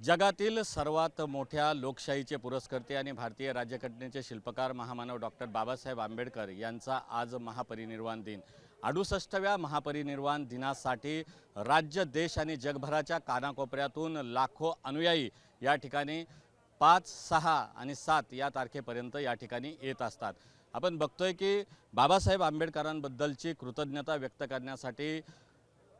जगातील सर्वात मोठ्या लोकशाहीचे पुरस्कर्ते आणि भारतीय राज्यघटनेचे शिल्पकार महामानव डॉक्टर बाबासाहेब आंबेडकर यांचा आज महापरिनिर्वाण दिन. अडुसष्टव्या महापरिनिर्वाण दिनासाठी राज्य देश आणि जगभराच्या कानाकोपऱ्यातून लाखो अनुयायी या ठिकाणी पाच सहा आणि सात या तारखेपर्यंत या ठिकाणी येत असतात. आपण बघतोय की बाबासाहेब आंबेडकरांबद्दलची कृतज्ञता व्यक्त करण्यासाठी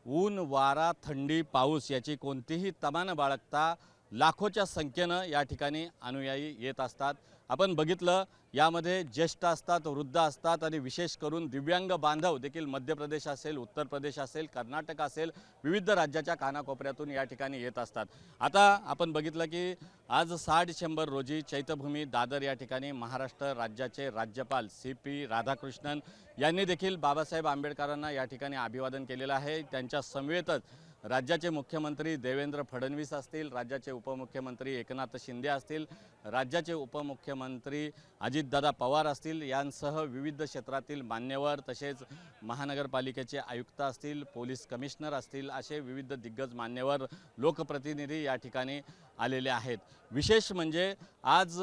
ऊन वारा थंडी पाऊस याची कोणतीही तमान बाळगता लाखोच्या संख्येनं या ठिकाणी अनुयायी येत असतात. आपण बघितलं यामध्ये ज्येष्ठ असतात वृद्ध असतात आणि विशेष करून दिव्यांग बांधव देखील मध्य प्रदेश असेल उत्तर प्रदेश असेल कर्नाटक असेल विविध राज्याच्या कानाकोपऱ्यातून या ठिकाणी येत असतात. आता आपण बघितलं की आज सहा डिसेंबर रोजी चैत्यभूमी दादर या ठिकाणी महाराष्ट्र राज्याचे राज्यपाल सी पी राधाकृष्णन यांनी देखील बाबासाहेब आंबेडकरांना या ठिकाणी अभिवादन केलेलं आहे. त्यांच्या समवेतच राज्याचे मुख्यमंत्री देवेंद्र फडणवीस असतील राज्याचे उपमुख्यमंत्री एकनाथ शिंदे असतील राज्याचे उपमुख्यमंत्री अजितदादा पवार असतील यांसह विविध क्षेत्रातील मान्यवर तसेच महानगरपालिकेचे आयुक्त असतील पोलीस कमिशनर असतील असे विविध दिग्गज मान्यवर लोकप्रतिनिधी या ठिकाणी आलेले आहेत. विशेष म्हणजे आज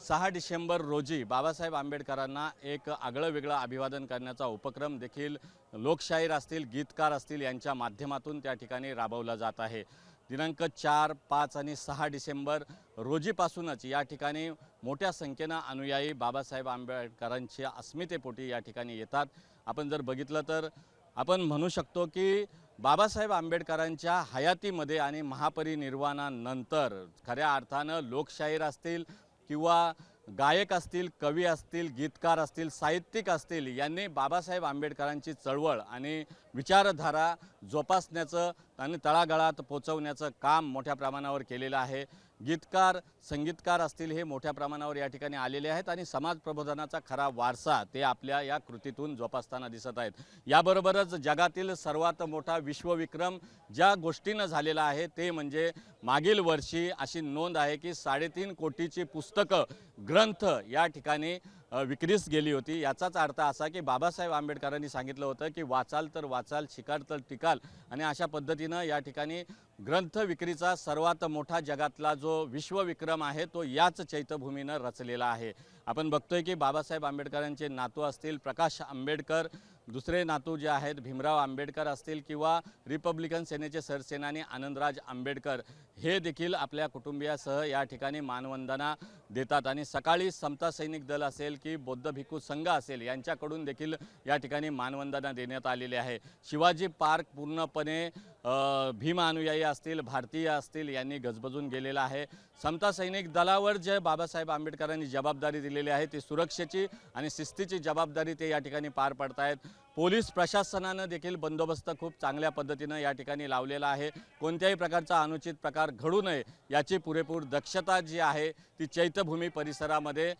सहा डिसेंबर रोजी बाबासाहेब आंबेडकरांना एक आगळं वेगळं अभिवादन करण्याचा उपक्रम देखील लोकशाहीर असतील गीतकार असतील यांच्या माध्यमातून त्या ठिकाणी राबवला जात आहे. दिनांक चार पाच आणि सहा डिसेंबर रोजीपासूनच या ठिकाणी मोठ्या संख्येनं अनुयायी बाबासाहेब आंबेडकरांच्या अस्मितेपोटी या ठिकाणी येतात. आपण जर बघितलं तर आपण म्हणू शकतो की बाबासाहेब आंबेडकरांच्या हयातीमध्ये आणि महापरिनिर्वाणानंतर खऱ्या अर्थानं लोकशाहीर असतील किंवा गायक असतील कवी असतील गीतकार असतील साहित्यिक असतील यांनी बाबासाहेब आंबेडकरांची चळवळ आणि विचारधारा जोपासण्याचं आणि तळागाळात पोचवण्याचं काम मोठ्या प्रमाणावर केलेलं आहे. गीतकार संगीतकार असतील हे मोठ्या प्रमाणावर या ठिकाणी आलेले आहेत आणि समाज प्रबोधनाचा खरा वारसा ते आपल्या या कृतीतून जोपासताना दिसत आहेत. याबरोबरच जगातील सर्वात मोठा विश्वविक्रम ज्या गोष्टीनं झालेला आहे ते म्हणजे मागील वर्षी अशी नोंद आहे की साडेतीन कोटीची पुस्तकं ग्रंथ या ठिकाणी विक्रीस गेली होती. याचाच अर्थ असा की बाबासाहेब आंबेडकरांनी सांगितलं होतं की वाचाल तर वाचाल शिकाल तर टिकाल आणि अशा पद्धतीनं या ठिकाणी ग्रंथ विक्रीचा सर्वात मोठा जगातला जो विश्वविक्रम आहे तो याच चैत्यभूमीनं रचलेला आहे. आपण बघतोय की बाबासाहेब आंबेडकरांचे नातू असतील प्रकाश आंबेडकर दुसरे नातू जे आहेत भीमराव आंबेडकर असतील किंवा रिपब्लिकन सेनेचे सरसेनानी आनंदराज आंबेडकर हे देखील आपल्या कुटुंबियासह या ठिकाणी मानवंदना देतात. आणि सकाळी समता सैनिक दल असेल की बौद्ध भिक्खू संघ असेल यांच्याकडून देखील या ठिकाणी मानवंदना देण्यात आलेली आहे. शिवाजी पार्क पूर्णपणे भीमानुयायी भीम अनुयायी असतील भारतीय असतील यांनी गजबजून गेलेला आहे. समता सैनिक दलावर जे बाबासाहेब आंबेडकरांनी जबाबदारी दिलेली आहे ती सुरक्षेची आणि शिस्तीची जबाबदारी ते या ठिकाणी पार पडतायत. पोलीस प्रशासनानं देखील बंदोबस्त खूप चांगल्या पद्धतीनं या ठिकाणी लावलेला आहे. कोणत्याही प्रकारचा अनुचित प्रकार घडू नये याची पुरेपूर दक्षता जी आहे ती चैत्यभूमी परिसरामध्ये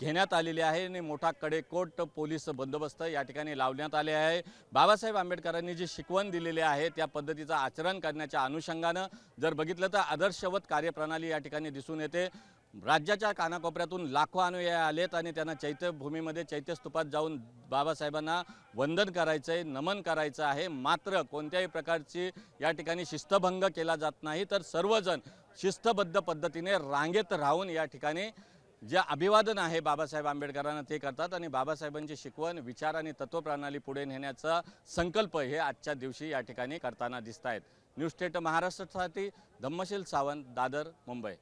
घेण्यात आलेली आहे आणि मोठा कडेकोट पोलीस बंदोबस्त या ठिकाणी लावण्यात आले आहे. बाबासाहेब आंबेडकरांनी जी शिकवण दिलेली आहे त्या पद्धतीचं आचरण करण्याच्या अनुषंगानं जर बघितलं तर आदर्शवत कार्यप्रणाली या ठिकाणी दिसून येते. राज्याच्या कानाकोपऱ्यातून लाखो अनुयायी आलेत आणि त्यांना चैत्यभूमीमध्ये चैत्यस्तूपात जाऊन बाबासाहेबांना वंदन करायचं आहे नमन करायचं आहे. मात्र कोणत्याही प्रकारची या ठिकाणी शिस्तभंग केला जात नाही. तर सर्वजण शिस्तबद्ध पद्धतीने रांगेत राहून या ठिकाणी जे अभिवादन आहे बाबासाहेब आंबेडकरांना ते करतात आणि बाबासाहेबांची शिकवण विचार आणि तत्वप्रणाली पुढे नेण्याचा संकल्प हे आजच्या दिवशी या ठिकाणी करताना दिसत आहेत न्यूज स्टेट महाराष्ट्रासाठी धम्मशील सावंत दादर मुंबई.